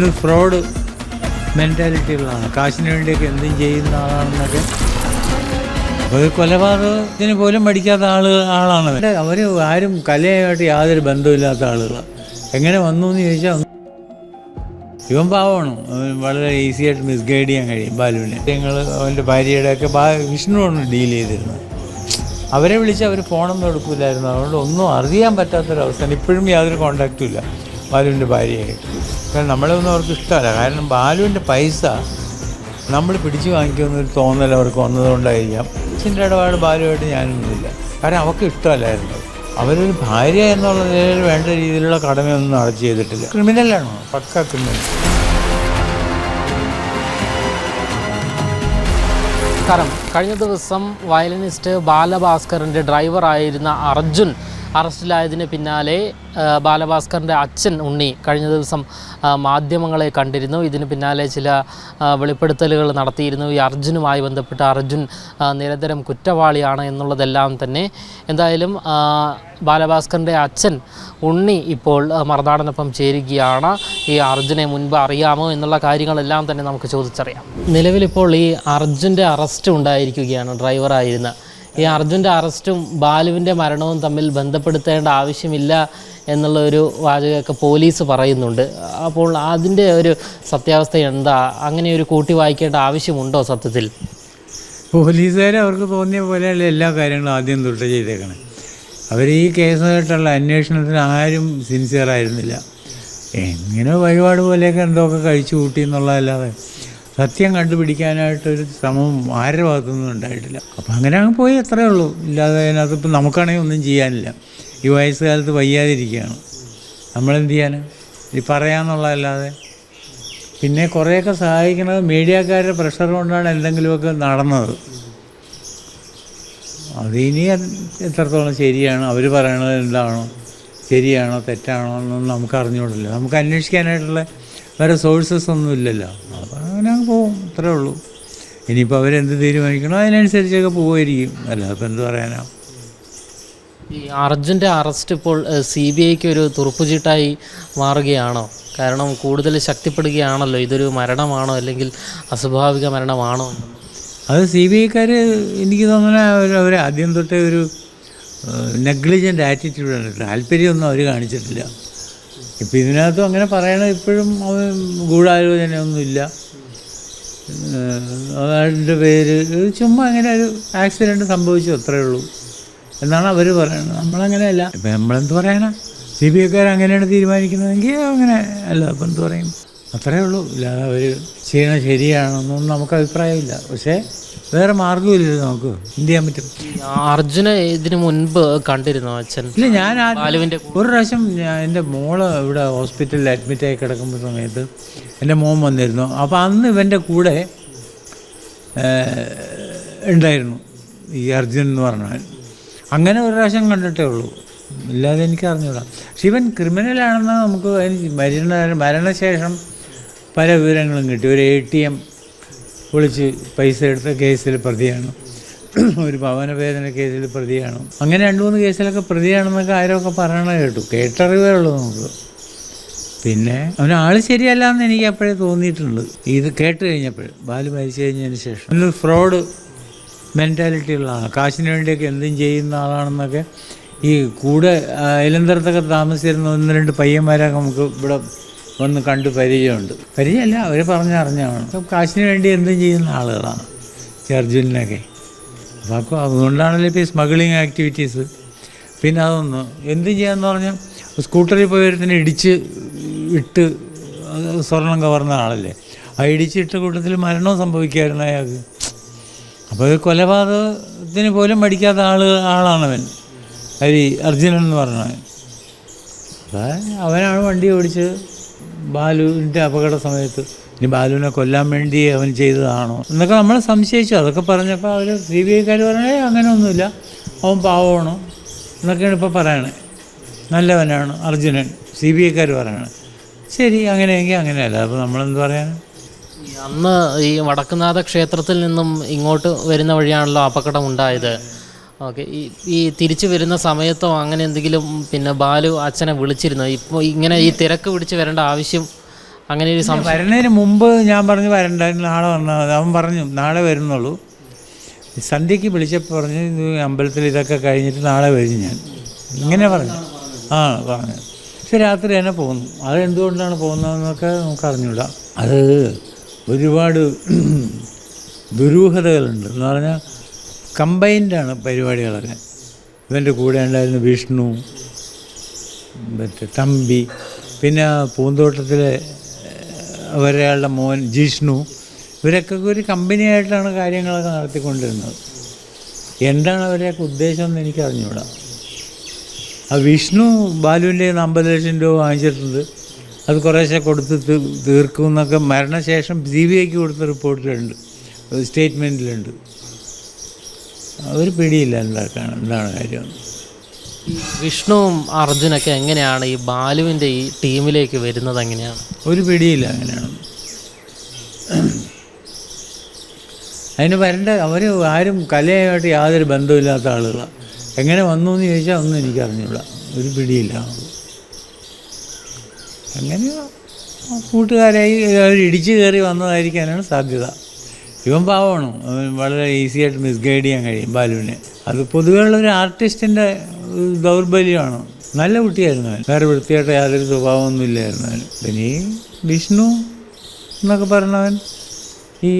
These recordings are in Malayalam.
ഇതൊരു ഫ്രോഡ് മെന്റാലിറ്റികളാണ് കാശിന് വേണ്ടിയൊക്കെ എന്തും ചെയ്യുന്ന ആളാണെന്നൊക്കെ. ഒരു കൊലപാതകത്തിന് പോലും പഠിക്കാത്ത ആൾ ആളാണ് അവർ ആരും കലയായിട്ട് യാതൊരു ബന്ധമില്ലാത്ത ആളുകളാണ് എങ്ങനെ വന്നു എന്ന് ചോദിച്ചാൽ ഇവൻ പാവമാണ്. വളരെ ഈസി ആയിട്ട് മിസ്ഗൈഡ് ചെയ്യാൻ കഴിയും ബാലുവിനെ. ഞങ്ങൾ അവന്റെ ഭാര്യയുടെ ഒക്കെ വിഷ്ണുവാണ് ഡീൽ ചെയ്തിരുന്നത്. അവരെ വിളിച്ച് അവർ ഫോണൊന്നും എടുക്കില്ലായിരുന്നു. അതുകൊണ്ട് ഒന്നും അറിയാൻ പറ്റാത്തൊരവസ്ഥയാണ്. ഇപ്പോഴും യാതൊരു കോണ്ടാക്റ്റും ഇല്ല. ബാലുവിന്റെ ഭാര്യയായിട്ട് കാരണം നമ്മളൊന്നും അവർക്ക് ഇഷ്ടമല്ല. കാരണം ബാലുവിന്റെ പൈസ നമ്മൾ പിടിച്ചു വാങ്ങിക്കുമെന്നൊരു തോന്നൽ അവർക്ക് വന്നതുകൊണ്ടായിരിക്കാം. അച്ഛന്റെ ഇടപാട് ബാലുമായിട്ട് ഞാനൊന്നുമില്ല. കാരണം അവർക്ക് ഇഷ്ടമല്ലായിരുന്നു. അവരൊരു ഭാര്യ എന്നുള്ള നിലയിൽ വേണ്ട രീതിയിലുള്ള കടമയൊന്നും അടച്ചു ചെയ്തിട്ടില്ല. ക്രിമിനലാണോ. പക്ക ക്രിമിനൽ. നമസ്കാരം കഴിഞ്ഞ ദിവസം വയലിനിസ്റ്റ് ബാലഭാസ്കറിന്റെ ഡ്രൈവറായിരുന്ന അർജുൻ അറസ്റ്റിലായതിന് പിന്നാലെ ബാലഭാസ്കറിന്റെ അച്ഛൻ ഉണ്ണി കഴിഞ്ഞ ദിവസം മാധ്യമങ്ങളെ കണ്ടിരുന്നു. ഇതിന് പിന്നാലെ ചില വെളിപ്പെടുത്തലുകൾ നടത്തിയിരുന്നു. ഈ അർജുനുമായി ബന്ധപ്പെട്ട് അർജുൻ നിരന്തരം കുറ്റവാളിയാണ് എന്നുള്ളതെല്ലാം തന്നെ. എന്തായാലും ബാലഭാസ്കറിന്റെ അച്ഛൻ ഉണ്ണി ഇപ്പോൾ മറുനാടനൊപ്പം ചേരുകയാണ്. ഈ അർജുനെ മുൻപ് അറിയാമോ എന്നുള്ള കാര്യങ്ങളെല്ലാം തന്നെ നമുക്ക് ചോദിച്ചറിയാം. നിലവിലിപ്പോൾ ഈ അർജുന്റെ അറസ്റ്റ് ഉണ്ടായിരിക്കുകയാണ് ഡ്രൈവറായിരുന്ന ഈ അർജുന്റെ അറസ്റ്റും ബാലുവിന്റെ മരണവും തമ്മിൽ ബന്ധപ്പെടുത്തേണ്ട ആവശ്യമില്ല എന്നുള്ള ഒരു വാചകമൊക്കെ പോലീസ് പറയുന്നുണ്ട്. അപ്പോൾ അതിന്റെ ഒരു സത്യാവസ്ഥ എന്താ? അങ്ങനെ ഒരു കൂട്ടി വായിക്കേണ്ട ആവശ്യമുണ്ടോ സത്യത്തിൽ? പോലീസുകാർ അവർക്ക് തോന്നിയ പോലെയുള്ള എല്ലാ കാര്യങ്ങളും ആദ്യം തൊട്ട് ചെയ്തേക്കണം. അവർ ഈ കേസുമായിട്ടുള്ള അന്വേഷണത്തിന് ആരും സിൻസിയർ ആയിരുന്നില്ല. എങ്ങനെ വഴിപാട് പോലെയൊക്കെ എന്തൊക്കെ കഴിച്ചു കൂട്ടി എന്നുള്ളതല്ലാതെ സത്യം കണ്ടുപിടിക്കാനായിട്ടൊരു ശ്രമം ആരുടെ ഭാഗത്തുനിന്നും ഉണ്ടായിട്ടില്ല. അപ്പം അങ്ങനെ അങ്ങ് പോയി അത്രേ ഉള്ളൂ. ഇല്ലാതെ അതിനകത്ത് ഇപ്പം നമുക്കാണെങ്കിൽ ഒന്നും ചെയ്യാനില്ല. ഈ വയസ്സുകാലത്ത് വയ്യാതിരിക്കുകയാണ്. നമ്മളെന്ത് ചെയ്യാൻ ഈ പറയാന്നുള്ളതല്ലാതെ. പിന്നെ കുറേയൊക്കെ സഹായിക്കുന്നത് മീഡിയക്കാരുടെ പ്രഷർ കൊണ്ടാണ് എന്തെങ്കിലുമൊക്കെ നടന്നത്. അതിനി അത് എത്രത്തോളം ശരിയാണ്? അവർ പറയണത് എന്താണോ? ശരിയാണോ? തെറ്റാണോ? എന്നൊന്നും നമുക്ക് അറിഞ്ഞുകൂടില്ല. നമുക്ക് അന്വേഷിക്കാനായിട്ടുള്ള വേറെ സോഴ്സസ് ഒന്നും ഇല്ലല്ലോ. അപ്പോൾ അങ്ങനെ അങ്ങ് പോവും അത്രേ ഉള്ളൂ. ഇനിയിപ്പോൾ അവരെന്ത് തീരുമാനിക്കണോ അതിനനുസരിച്ചൊക്കെ പോകുമായിരിക്കും അല്ല ഇപ്പം എന്ത് പറയാനാ. ഈ അർജുന്റെ അറസ്റ്റ് ഇപ്പോൾ സി ബി ഐക്ക് ഒരു തുറുപ്പുചീട്ടായി മാറുകയാണോ? കാരണം കൂടുതൽ ശക്തിപ്പെടുകയാണല്ലോ. ഇതൊരു മരണമാണോ അല്ലെങ്കിൽ അസ്വാഭാവിക മരണമാണോ. അത് സി ബി ഐക്കാർ എനിക്ക് തോന്നുന്ന അവർ അവർ ആദ്യം തൊട്ടേ ഒരു നെഗ്ലിജന്റ് ആറ്റിറ്റ്യൂഡാണ് താല്പര്യമൊന്നും അവർ കാണിച്ചിട്ടില്ല. ഇപ്പം ഇതിനകത്തും അങ്ങനെ പറയണ. ഇപ്പോഴും അവൻ ഗൂഢാലോചനയൊന്നുമില്ല. അതിന്റെ പേര് ചുമ്മാ അങ്ങനെ ഒരു ആക്സിഡന്റ് സംഭവിച്ചു അത്രേ ഉള്ളൂ. എന്നാണ് അവർ പറയുന്നത് നമ്മളങ്ങനെയല്ല. ഇപ്പം നമ്മളെന്ത് പറയാനാ സി ബി ഐക്കാർ അങ്ങനെയാണ് തീരുമാനിക്കുന്നതെങ്കിൽ അങ്ങനെ അല്ല അപ്പം എന്ത് പറയും? അത്രേ ഉള്ളൂ. ഇല്ലാതെ അവർ ചെയ്യണത് ശരിയാണെന്നൊന്നും നമുക്ക് അഭിപ്രായമില്ല. പക്ഷേ വേറെ മാർഗമില്ല നമുക്ക്. എന്ത് ചെയ്യാൻ പറ്റും? അർജുന ഇതിനു മുൻപ് കണ്ടിരുന്നോ അച്ഛൻ? ഇല്ല ഞാൻ ആ- ബാലുവിന്റെ ഒരു പ്രാവശ്യം ഞാൻ എന്റെ മോൾ ഇവിടെ ഹോസ്പിറ്റലിൽ അഡ്മിറ്റ് ആയി കിടക്കുമ്പോൾ സമയത്ത് എന്റെ മോൻ വന്നിരുന്നു. അപ്പോൾ അന്ന് ഇവന്റെ കൂടെ ഏഹ്, ഉണ്ടായിരുന്നു ഈ അർജുൻ എന്ന് പറഞ്ഞാൽ. അങ്ങനെ ഒരു പ്രാവശ്യം കണ്ടിട്ടേ ഉള്ളൂ. ഇല്ലാതെ എനിക്ക് അറിഞ്ഞൂടാ. പക്ഷെ ഇവൻ ക്രിമിനലാണെന്ന് നമുക്ക് അതിന് മരണ മരണശേഷം പല വിവരങ്ങളും കിട്ടി. ഒരു എ ടി എം വിളിച്ച് പൈസ എടുത്ത കേസിൽ പ്രതിയാണ്. ഒരു ഭവനവേദന കേസിൽ പ്രതിയാണ്. അങ്ങനെ രണ്ട് മൂന്ന് കേസിലൊക്കെ പ്രതിയാണെന്നൊക്കെ ആരൊക്കെ പറയണ കേട്ടു. കേട്ടറിവേ ഉള്ളൂ നമുക്ക്. പിന്നെ അവൻ ആൾ ശരിയല്ല എന്ന് എനിക്ക് അപ്പോഴേ തോന്നിയിട്ടുണ്ട്. ഇത് കേട്ട് കഴിഞ്ഞപ്പോൾ ബാൽ മരിച്ചു കഴിഞ്ഞതിന് ശേഷം. ഒന്ന് ഫ്രോഡ് മെന്റാലിറ്റി മെന്റാലിറ്റികളാണ് കാശിന് വേണ്ടിയൊക്കെ എന്തും ചെയ്യുന്ന ആളാണെന്നൊക്കെ ഈ കൂടെ ഇലന്തരത്തൊക്കെ താമസിച്ചിരുന്ന ഒന്ന് രണ്ട് പയ്യന്മാരൊക്കെ നമുക്ക് ഇവിടെ വന്ന് കണ്ട് പരിചയമുണ്ട്. പരിചയമല്ല അവർ പറഞ്ഞറിഞ്ഞാണ്. കാശിന് വേണ്ടി എന്തും ചെയ്യുന്ന ആളുകളാണ് ഈ അർജുനനൊക്കെ അപ്പോൾ അതുകൊണ്ടാണല്ലോ ഇപ്പോൾ ഈ സ്മഗ്ലിങ് ആക്ടിവിറ്റീസ് പിന്നെ അതൊന്ന് എന്തും ചെയ്യാന്ന് പറഞ്ഞാൽ സ്കൂട്ടറിൽ പോയി ഒരുത്തിനെ ഇടിച്ച് ഇട്ട് സ്വർണം കവർന്ന ആളല്ലേ. ആ ഇടിച്ചിട്ട കൂട്ടത്തിൽ മരണവും സംഭവിക്കായിരുന്നു അയാൾക്ക്. അപ്പോൾ ഒരു കൊലപാതകത്തിന് പോലും പഠിക്കാത്ത ആൾ ആളാണവൻ ഹരി അർജുനൻ എന്ന് പറഞ്ഞവൻ. അപ്പം അവനാണ് വണ്ടി ഓടിച്ച് ബാലുവിന്റെ അപകട സമയത്ത് ഇനി ബാലുവിനെ കൊല്ലാൻ വേണ്ടി അവൻ ചെയ്തതാണോ എന്നൊക്കെ നമ്മൾ സംശയിച്ചു. അതൊക്കെ പറഞ്ഞപ്പോൾ അവർ സി ബി ഐക്കാർ പറഞ്ഞേ അങ്ങനെയൊന്നുമില്ല. അവൻ പാവമാണോ. എന്നൊക്കെയാണ് ഇപ്പോൾ പറയണേ. നല്ലവനാണ് അർജുനൻ സി ബി ഐക്കാർ പറയണേ. ശരി അങ്ങനെയെങ്കിൽ അങ്ങനെയല്ല. അപ്പോൾ നമ്മളെന്ത് പറയാൻ ഈ അന്ന് ഈ വടക്കുനാഥ ക്ഷേത്രത്തിൽ നിന്നും ഇങ്ങോട്ട് വരുന്ന വഴിയാണല്ലോ അപകടം ഉണ്ടായത് ഓക്കെ. ഈ ഈ തിരിച്ചു വരുന്ന സമയത്തോ അങ്ങനെ എന്തെങ്കിലും പിന്നെ ബാലു അച്ഛനെ വിളിച്ചിരുന്നോ? ഇപ്പോൾ ഇങ്ങനെ ഈ തിരക്ക് പിടിച്ച് വരേണ്ട ആവശ്യം അങ്ങനെ ഒരു സമയം വരുന്നതിന് മുമ്പ് ഞാൻ പറഞ്ഞു വരണ്ട നാളെ വന്നാൽ അവൻ പറഞ്ഞു നാളെ വരുന്നുള്ളൂ. സന്ധ്യക്ക് വിളിച്ചപ്പോൾ പറഞ്ഞു അമ്പലത്തിൽ ഇതൊക്കെ കഴിഞ്ഞിട്ട് നാളെ വരും ഞാൻ. ഇങ്ങനെ പറഞ്ഞു. ആ പറഞ്ഞു. പക്ഷെ രാത്രി തന്നെ പോകുന്നു അത് എന്തുകൊണ്ടാണ് പോകുന്നതെന്നൊക്കെ നമുക്ക് അറിഞ്ഞൂടാ. അത് ഒരുപാട് ദുരൂഹതകളുണ്ട്. എന്ന് പറഞ്ഞാൽ കമ്പൈൻഡാണ് പരിപാടികളൊക്കെ. ഇവന്റെ കൂടെ ഉണ്ടായിരുന്ന വിഷ്ണു മറ്റേ തമ്പി പിന്നെ പൂന്തോട്ടത്തിലെ ഒരാളുടെ മോൻ ജിഷ്ണു ഇവരൊക്കെ ഒരു കമ്പനിയായിട്ടാണ് കാര്യങ്ങളൊക്കെ നടത്തിക്കൊണ്ടിരുന്നത്. എന്താണ് അവരെയൊക്കെ ഉദ്ദേശം എന്ന് എനിക്ക് അറിഞ്ഞൂടാ ആ വിഷ്ണു ബാലുവിന്റെ അമ്പത് ലക്ഷം രൂപ വാങ്ങിച്ചിട്ടുണ്ട്. അത് കുറേശ്ശെ കൊടുത്ത് തീർക്കും എന്നൊക്കെ മരണശേഷം സി ബി ഐക്ക് കൊടുത്ത റിപ്പോർട്ടിലുണ്ട്. സ്റ്റേറ്റ്മെന്റിലുണ്ട്. ഒരു പിടിയില്ല എന്താക്കാണ് എന്താണ് കാര്യം? ഈ വിഷ്ണുവും അർജുനൊക്കെ എങ്ങനെയാണ് ഈ ബാലുവിന്റെ ഈ ടീമിലേക്ക് വരുന്നത് എങ്ങനെയാണ്? ഒരു പിടിയില്ല അങ്ങനെയാണ്. അതിന് വരേണ്ട അവർ ആരും കലയായിട്ട് യാതൊരു ബന്ധമില്ലാത്ത ആളുകളാണ് എങ്ങനെ വന്നു എന്ന് ചോദിച്ചാൽ ഒന്നും എനിക്കറിഞ്ഞൂടാ ഒരു പിടിയില്ല. അങ്ങനെ കൂട്ടുകാരായി അവർ ഇടിച്ചു കയറി വന്നതായിരിക്കാനാണ് സാധ്യത. ഇവൻ പാവമാണ്. അവൻ വളരെ ഈസി ആയിട്ട് മിസ്ഗൈഡ് ചെയ്യാൻ കഴിയും ബാലുവിനെ. അത് പൊതുവെയുള്ള ഒരു ആർട്ടിസ്റ്റിന്റെ ദൗർബല്യമാണ്. നല്ല കുട്ടിയായിരുന്നു അവൻ. വേറെ വൃത്തിയായിട്ട് യാതൊരു സ്വഭാവമൊന്നും ഇല്ലായിരുന്നു അവൻ പിന്നെ ഈ വിഷ്ണു എന്നൊക്കെ പറഞ്ഞവൻ ഈ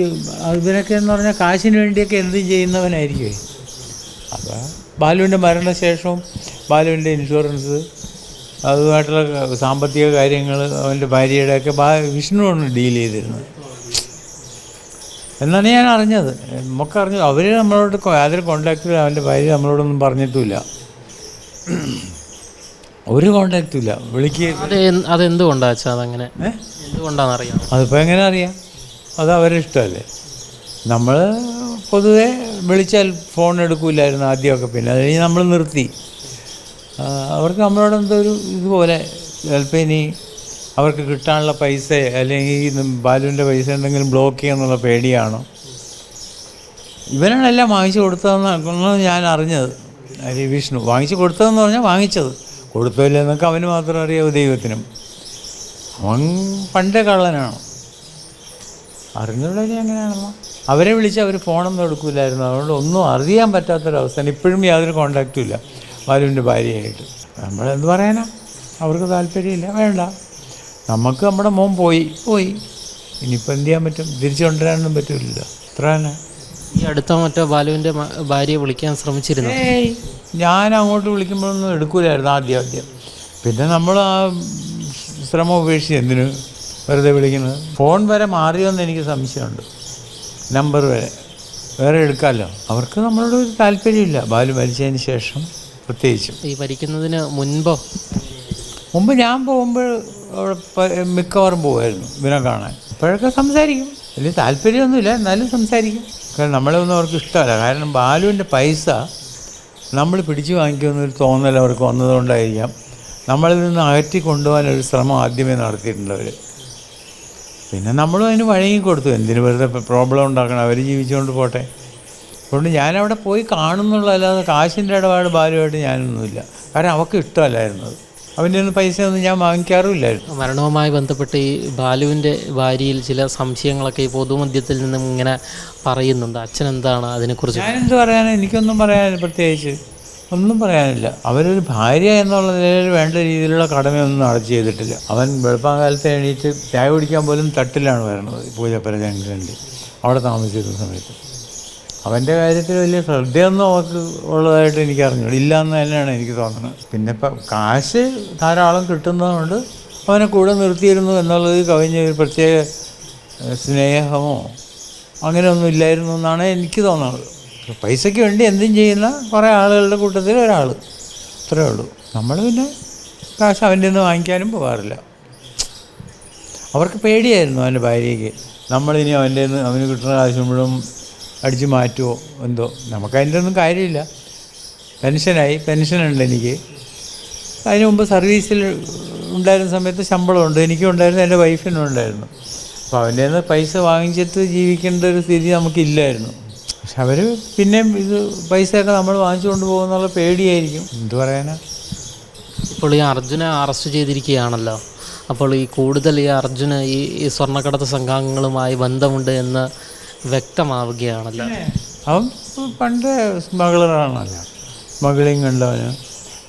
ഇവനൊക്കെ എന്ന് പറഞ്ഞാൽ കാശിന് വേണ്ടിയൊക്കെ എന്തും ചെയ്യുന്നവനായിരിക്കും അപ്പോൾ ബാലുവിന്റെ മരണശേഷവും ബാലുവിന്റെ ഇൻഷുറൻസ് അതുമായിട്ടുള്ള സാമ്പത്തിക കാര്യങ്ങൾ അവന്റെ ഭാര്യയുടെയൊക്കെ ബാ വിഷ്ണുവാണ് ഡീൽ ചെയ്തിരുന്നത്. എന്നാണ് ഞാൻ അറിഞ്ഞത്. നമുക്കറിഞ്ഞു അവർ നമ്മളോട് യാതൊരു കോണ്ടാക്റ്റും അവന്റെ ഭാര്യ നമ്മളോടൊന്നും പറഞ്ഞിട്ടില്ല. ഒരു കോണ്ടാക്റ്റും ഇല്ല. എന്ത്- അതെന്തുകൊണ്ടാ അതങ്ങനെ? എന്തുകൊണ്ടാണെന്ന് അറിയാം അതിപ്പോൾ എങ്ങനെ അറിയാം? അത് അവരെ ഇഷ്ടമല്ലേ? നമ്മൾ പൊതുവെ വിളിച്ചാൽ ഫോൺ എടുക്കില്ലായിരുന്നു ആദ്യമൊക്കെ. പിന്നെ അത് കഴിഞ്ഞ് നമ്മൾ നിർത്തി. അവർക്ക് നമ്മളോട് എന്തോ ഒരു ഇതുപോലെ ചിലപ്പോൾ ഇനി അവർക്ക് കിട്ടാനുള്ള പൈസ അല്ലെങ്കിൽ ബാലുവിന്റെ പൈസ എന്തെങ്കിലും ബ്ലോക്ക് ചെയ്യാന്നുള്ള പേടിയാണോ? ഇവനാണ് എല്ലാം വാങ്ങിച്ചു കൊടുത്തതെന്നാണ് ഞാൻ അറിഞ്ഞത്. അരി വിഷ്ണു വാങ്ങിച്ചു കൊടുത്തതെന്ന് പറഞ്ഞാൽ വാങ്ങിച്ചത്. കൊടുത്തില്ലെന്നൊക്കെ അവന് മാത്രം അറിയാവൂ ദൈവത്തിനും. അവൻ പണ്ടേ കള്ളനാണ്. അറിഞ്ഞുള്ളവരെ എങ്ങനെയാണല്ലോ അവരെ വിളിച്ച് അവർ ഫോണൊന്നും എടുക്കില്ലായിരുന്നു അതുകൊണ്ട് ഒന്നും അറിയാൻ പറ്റാത്തൊരവസ്ഥ ഇപ്പോഴും യാതൊരു കോണ്ടാക്റ്റും ഇല്ല. ബാലുവിന്റെ ഭാര്യയായിട്ട്. നമ്മളെന്ത് പറയാനാ? അവർക്ക് താല്പര്യമില്ല. വേണ്ട. നമുക്ക് നമ്മുടെ മോൻ പോയി. പോയി. ഇനിയിപ്പോൾ എന്ത് ചെയ്യാൻ പറ്റും? തിരിച്ചു കൊണ്ടുവരാനൊന്നും പറ്റില്ലല്ലോ അത്ര തന്നെ ഈ അടുത്ത മറ്റോ ബാലുവിന്റെ ഭാര്യയെ വിളിക്കാൻ ശ്രമിച്ചിരുന്നു? ഏയ് ഞാൻ അങ്ങോട്ട് വിളിക്കുമ്പോഴൊന്നും എടുക്കൂലായിരുന്നു ആദ്യം ആദ്യം. പിന്നെ നമ്മൾ ആ ശ്രമം ഉപേക്ഷിച്ച് എന്തിനു വെറുതെ വിളിക്കുന്നത്? ഫോൺ വരെ മാറിയോന്ന് എനിക്ക് സംശയമുണ്ട്. നമ്പർ വരെ. വേറെ എടുക്കാമല്ലോ. അവർക്ക് നമ്മളോട് ഒരു താല്പര്യമില്ല. ബാലു മരിച്ചതിന് ശേഷം പ്രത്യേകിച്ചും. ഈ ഭരിക്കുന്നതിന് മുൻപോ? മുമ്പ് ഞാൻ പോകുമ്പോൾ അവിടെ മിക്കവാറും പോകുമായിരുന്നു ഇവനെ കാണാൻ. അപ്പോഴൊക്കെ സംസാരിക്കും. വലിയ താല്പര്യമൊന്നുമില്ല എന്നാലും സംസാരിക്കും. കാരണം നമ്മളെ ഒന്നും അവർക്ക് ഇഷ്ടമല്ല. കാരണം ബാലുവിന്റെ പൈസ നമ്മൾ പിടിച്ചു വാങ്ങിക്കുമെന്നൊരു തോന്നൽ അവർക്ക് വന്നതുകൊണ്ടായിരിക്കാം. നമ്മളിൽ നിന്ന് അകറ്റി കൊണ്ടുപോകാനൊരു ശ്രമം ആദ്യമേ നടത്തിയിട്ടുണ്ട് അവർ പിന്നെ നമ്മളും അതിന് വഴങ്ങി കൊടുത്തു. എന്തിന് വെറുതെ പ്രോബ്ലം ഉണ്ടാക്കണം? അവർ ജീവിച്ചുകൊണ്ട് പോട്ടെ. അതുകൊണ്ട് ഞാനവിടെ പോയി കാണുന്നുള്ളതല്ലാതെ കാശിന്റെ ഇടപാട് ബാലുമായിട്ട് ഞാനൊന്നുമില്ല. കാരണം അവൾക്ക് ഇഷ്ടമല്ലായിരുന്നു അത് അവന്റെ ഒന്നും പൈസ ഒന്നും ഞാൻ വാങ്ങിക്കാറുമില്ലായിരുന്നു. മരണവുമായി ബന്ധപ്പെട്ട് ഈ ബാലുവിന്റെ ഭാര്യയിൽ ചില സംശയങ്ങളൊക്കെ ഈ പൊതുമധ്യത്തിൽ നിന്നും ഇങ്ങനെ പറയുന്നുണ്ട്. അച്ഛൻ എന്താണ് അതിനെക്കുറിച്ച്? ഞാനെന്ത് പറയാനും? എനിക്കൊന്നും പറയാനില്ല പ്രത്യേകിച്ച്. ഒന്നും പറയാനില്ല. അവരൊരു ഭാര്യ എന്നുള്ള നിലയിൽ വേണ്ട രീതിയിലുള്ള കടമയൊന്നും നടത്തി ചെയ്തിട്ടില്ല. അവൻ വെളുപ്പാങ്കാലത്ത് എണീറ്റ് ചായ കുടിക്കാൻ പോലും തട്ടിലാണ് വരുന്നത് പൂജപ്പര ജംഗ്ഷനിൽ. അവിടെ താമസിച്ചിരുന്ന സമയത്ത്. അവന്റെ കാര്യത്തിൽ വലിയ ശ്രദ്ധയൊന്നും അവർക്ക് ഉള്ളതായിട്ട് എനിക്ക് അറിഞ്ഞു ഇല്ല എന്ന് തന്നെയാണ് എനിക്ക് തോന്നുന്നത്. പിന്നെ ഇപ്പം കാശ് ധാരാളം കിട്ടുന്നതുകൊണ്ട് അവനെ കൂടെ നിർത്തിയിരുന്നു എന്നുള്ളത് കവിഞ്ഞ ഒരു പ്രത്യേക സ്നേഹമോ അങ്ങനെയൊന്നും ഇല്ലായിരുന്നു എന്നാണ് എനിക്ക് തോന്നുന്നത്. പൈസയ്ക്ക് വേണ്ടി എന്തും ചെയ്യുന്ന കുറേ ആളുകളുടെ കൂട്ടത്തിൽ ഒരാൾ അത്രേ ഉള്ളൂ. നമ്മൾ പിന്നെ കാശ് അവന്റെ നിന്ന് വാങ്ങിക്കാനും പോകാറില്ല. അവർക്ക് പേടിയായിരുന്നു അവന്റെ ഭാര്യയ്ക്ക്. നമ്മളിനി അവന്റെ നിന്ന് അവന് കിട്ടുന്ന കാശ് മുഴുവൻ അടിച്ച് മാറ്റുമോ എന്തോ? നമുക്ക് അതിന്റെ ഒന്നും കാര്യമില്ല. പെൻഷനായി. പെൻഷനുണ്ട് എനിക്ക്. അതിന് മുമ്പ് സർവീസിൽ ഉണ്ടായിരുന്ന സമയത്ത് ശമ്പളമുണ്ട്. എനിക്കും ഉണ്ടായിരുന്നു. എന്റെ വൈഫിനും ഉണ്ടായിരുന്നു. അപ്പോൾ അവന്റെ നിന്ന് പൈസ വാങ്ങിച്ചിട്ട് ജീവിക്കേണ്ട ഒരു സ്ഥിതി നമുക്കില്ലായിരുന്നു. പക്ഷെ അവർ പിന്നെയും ഇത് പൈസയൊക്കെ നമ്മൾ വാങ്ങിച്ചുകൊണ്ട് പോകുന്നുള്ള പേടിയായിരിക്കും. എന്ത് പറയാനാ? ഇപ്പോൾ ഈ അർജുനെ അറസ്റ്റ് ചെയ്തിരിക്കുകയാണല്ലോ. അപ്പോൾ ഈ കൂടുതൽ ഈ അർജുന് ഈ സ്വർണക്കടത്ത് സംഘാംഗങ്ങളുമായി ബന്ധമുണ്ട് എന്ന് വ്യക്തമാവുകയാണല്ലോ. അവൻ പണ്ട് സ്മഗ്ലറാണല്ലോ സ്മഗ്ലിംഗ് ഉണ്ടവന്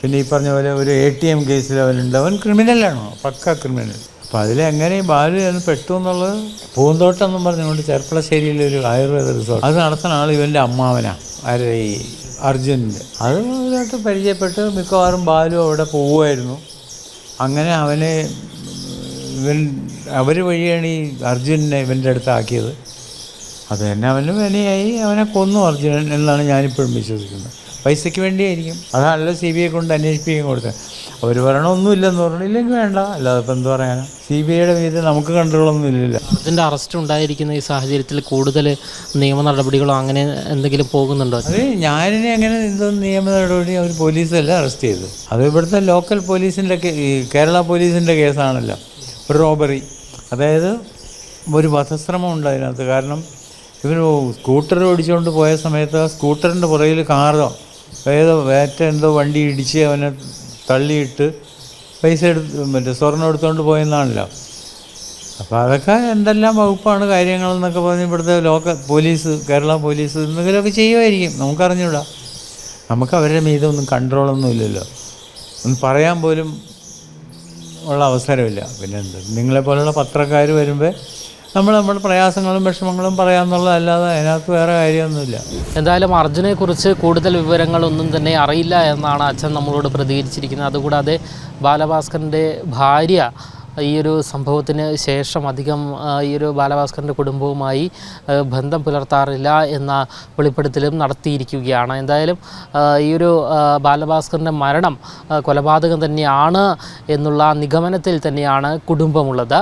പിന്നെ ഈ പറഞ്ഞ പോലെ ഒരു എ ടി എം കേസിൽ അവനുണ്ട്. അവൻ ക്രിമിനലാണോ. പക്ക ക്രിമിനൽ. അപ്പം അതിലെങ്ങനെ ബാലു എന്ന് പെട്ടു എന്നുള്ളത്? പൂന്തോട്ടം എന്നും പറഞ്ഞുകൊണ്ട് ചെർപ്പളശ്ശേരിയിലെ ഒരു ആയുർവേദ റിസോർട്ട്. അത് നടത്തുന്ന ആൾ ഇവന്റെ അമ്മാവനാണ് ആരുടെ ഈ അർജുനന്റെ അത് ഇതായിട്ട് പരിചയപ്പെട്ട് മിക്കവാറും ബാലു അവിടെ പോവുമായിരുന്നു. അങ്ങനെ അവനെ ഇവൻ അവർ വഴിയാണ് ഈ അർജുനനെ ഇവന്റെ അടുത്ത് ആക്കിയത് അത് തന്നെ അവന് വിലയായി അവനെ കൊന്നു അർജുനൻ എന്നാണ് ഞാനിപ്പോഴും വിശ്വസിക്കുന്നത്. പൈസയ്ക്ക് വേണ്ടിയായിരിക്കും. അതാണല്ലോ സി ബി ഐ കൊണ്ട് അന്വേഷിപ്പിക്കാൻ കൊടുത്തത്. അവർ പറയണമൊന്നുമില്ലെന്ന് പറഞ്ഞു. ഇല്ലെങ്കിൽ വേണ്ട. അല്ലാതെ ഇപ്പം എന്ത് പറയാനാ? സി ബി ഐയുടെ മീതെ നമുക്ക് കൺട്രോളൊന്നും ഇല്ലല്ലോ. അർജുന്റെ അറസ്റ്റ് ഉണ്ടായിരിക്കുന്ന ഈ സാഹചര്യത്തിൽ കൂടുതൽ നിയമ നടപടികളോ അങ്ങനെ എന്തെങ്കിലും പോകുന്നുണ്ടോ? അത് ഞാനിനെ അങ്ങനെ എന്തോ നിയമ നടപടി അവർ പോലീസല്ല അറസ്റ്റ് ചെയ്തത്. അത് ഇവിടുത്തെ ലോക്കൽ പോലീസിന്റെ ഈ കേരള പോലീസിന്റെ കേസാണല്ലോ. ഒരു റോബറി അതായത് ഒരു വധശ്രമം ഉണ്ട് അതിനകത്ത്. കാരണം ഇവന് സ്കൂട്ടർ ഓടിച്ചുകൊണ്ട് പോയ സമയത്ത് ആ സ്കൂട്ടറിന്റെ പുറകിൽ കാറോ ഏതോ വേറ്റ എന്തോ വണ്ടി ഇടിച്ച് അവനെ തള്ളിയിട്ട് പൈസ എടുത്ത് മറ്റേ സ്വർണം എടുത്തുകൊണ്ട് പോയെന്നാണല്ലോ. അപ്പോൾ അതൊക്കെ എന്തെല്ലാം വകുപ്പാണ് കാര്യങ്ങളെന്നൊക്കെ പറഞ്ഞ് ഇവിടുത്തെ ലോക്കൽ പോലീസ് കേരള പോലീസ് എന്തെങ്കിലുമൊക്കെ ചെയ്യുമായിരിക്കും. നമുക്കറിഞ്ഞൂടാ. നമുക്ക് അവരുടെ മീതെ ഒന്നും കൺട്രോളൊന്നും ഇല്ലല്ലോ. ഒന്ന് പറയാൻ പോലും ഉള്ള അവസരമില്ല. പിന്നെ എന്ത്? നിങ്ങളെപ്പോലുള്ള പത്രക്കാർ വരുമ്പോൾ നമ്മൾ നമ്മുടെ പ്രയാസങ്ങളും വിഷമങ്ങളും പറയാമെന്നുള്ളതല്ലാതെ അതിനകത്ത് വേറെ കാര്യമൊന്നുമില്ല. എന്തായാലും അർജുനെക്കുറിച്ച് കൂടുതൽ വിവരങ്ങളൊന്നും തന്നെ അറിയില്ല എന്നാണ് അച്ഛൻ നമ്മളോട് പ്രതികരിച്ചിരിക്കുന്നത്. അതുകൂടാതെ ബാലഭാസ്കറിന്റെ ഭാര്യ ഈ ഒരു സംഭവത്തിന് ശേഷം അധികം ഈ ഒരു ബാലഭാസ്കറിന്റെ കുടുംബവുമായി ബന്ധം പുലർത്താറില്ല എന്ന വെളിപ്പെടുത്തലും നടത്തിയിരിക്കുകയാണ്. എന്തായാലും ഈ ഒരു ബാലഭാസ്കറിന്റെ മരണം കൊലപാതകം തന്നെയാണ് എന്നുള്ള നിഗമനത്തിൽ തന്നെയാണ് കുടുംബമുള്ളത്.